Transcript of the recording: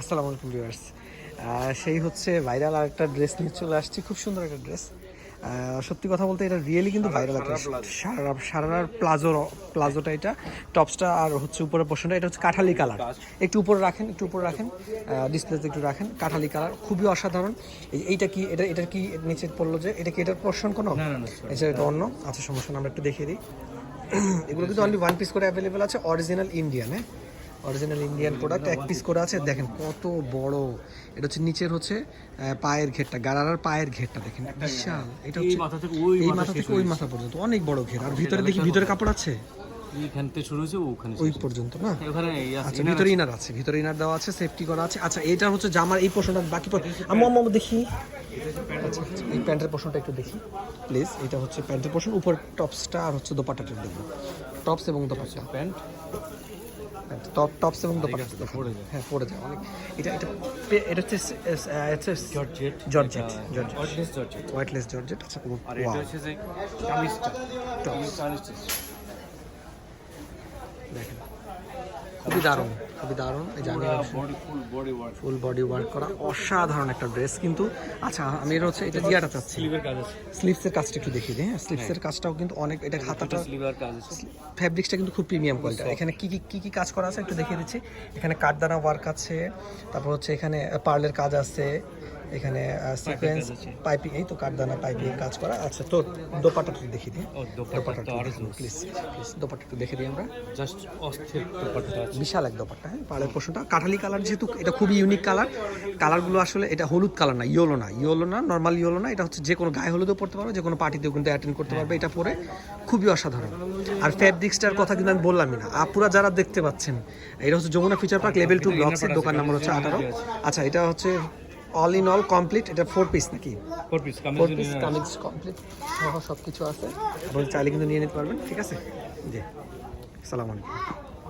আসসালামু আলাইকুম ভিউয়ার্স। সেই হচ্ছে ভাইরাল আর একটা ড্রেস নিয়ে চলে আসছি। খুব সুন্দর একটা ড্রেস। সত্যি কথা বলতে এটা রিয়েলি কিন্তু ভাইরাল একটা সারা সারার প্লাজো প্লাজোটা এটা। টপসটা আর হচ্ছে উপরের পোর্শনটা এটা হচ্ছে কাঠালি কালার। একটু উপরে রাখেন একটু উপরে রাখেন। ডিসপ্লেতে একটু রাখেন। কাঠালি কালার খুবই অসাধারণ। এইটা কি এটা এটা কি নিচে পড়ল যে এটা কি এটার পোর্শন কোনো? এটা এটা অন্য। আচ্ছা সমস্যা আমরা একটু দেখিয়ে দিই। এগুলো কিন্তু অনলি ওয়ান পিস করে অ্যাভেলেবেল আছে অরিজিনাল ইন্ডিয়ান হ্যাঁ? অরিজিনাল ইন্ডিয়ান প্রোডাক্ট এক পিস করে আছে। দেখেন কত বড়। এটা হচ্ছে নিচের হচ্ছে পায়ের ঘেরটা গাড়ার পায়ের ঘেরটা দেখেন বিশাল। এটা হচ্ছে মাথা থেকে ওই এই মাথা থেকে ওই মাথা পর্যন্ত। অনেক বড় ঘের। আর ভিতরে দেখি ভিতরে কাপড় আছে? এইখান থেকে শুরু হয়েছে ওখানে ওই পর্যন্ত না? ওখানে আচ্ছা ভিতরে ইনার আছে। ভিতরে ইনার দেওয়া আছে সেফটি করা আছে। আচ্ছা এটা হচ্ছে জামার এই পোর্শনটা বাকি আম্মু আম্মু দেখি। আচ্ছা আচ্ছা, এই প্যান্টের পোর্শনটা একটু দেখি প্লিজ এটা হচ্ছে প্যান্টের পোর্শন উপর টপসটা আর হচ্ছে দোপাট্টাটা দেখব। টপস এবং দোপাট্টা। প্যান্ট। টপ টপস এবং দোপাট্টা। পড়ে যায়। হ্যাঁ পড়ে যায়। অনেক এটা এটা এটা হচ্ছে georgette. Georgette georgette. Georgette. Weightless georgette আচ্ছা খুব আর এটা হচ্ছে যে কামিজটা কামিজটা দেখেন। খুবই দারুণ। খুবই দারুণ এই যে আমি ফুল বডি ওয়ার্ক করা অসাধারণ একটা ড্রেস কিন্তু। আচ্ছা আমি এর হচ্ছে এটা দিয়াটা চাচ্ছি। স্লিভসের কাজটা একটু দেখিয়ে দিই হ্যাঁ স্লিভসের কাজটাও কিন্তু অনেক এটা হাতাটা ফ্যাব্রিক্সটা কিন্তু খুব প্রিমিয়াম কোয়ালিটি এখানে কি কি কি কি কাজ করা আছে একটু দেখিয়ে দিচ্ছি। এখানে কাঠদানা ওয়ার্ক আছে তারপর হচ্ছে এখানে পার্লের কাজ আছে। এখানে সিকোয়েন্স পাইপিং এই তো কাঠদানা পাইপিং কাজ করা। আচ্ছা তো দোপাটা একটু দেখিয়ে দিই দোপাট্টা প্লিজ প্লিজ দোপাটা একটু দেখে দিই আমরা। জাস্ট অস্থির দোপাট্টা আছে। বিশাল এক দোপাটা হ্যাঁ পাড়ের পোষণটা। কাঠালি কালার যেহেতু এটা খুবই ইউনিক কালার কালারগুলো আসলে এটা হলুদ কালার না ইয়েলো না। ইয়েলো না নর্মাল ইয়েলো না। এটা হচ্ছে যে কোনো গায়ে হলুদও পড়তে পারবে যে কোনো পার্টিতেও কিন্তু অ্যাটেন্ড করতে পারবে। এটা পরে খুবই অসাধারণ। আর ফ্যাব্রিক্সটার কথা কিন্তু আমি বললামই না। আপুরা যারা দেখতে পাচ্ছেন এটা হচ্ছে Jamuna future park level two ব্লকসের দোকান নাম্বার হচ্ছে আঠারো। আচ্ছা এটা হচ্ছে অল ইন অল কমপ্লিট এটা ফোর পিস নাকি? Four piece four piece kameez complete সহ সব কিছু আছে। আপনি চাইলে কিন্তু নিয়ে নিতে পারবেন। ঠিক আছে? জি। আসসালামু আলাইকুম।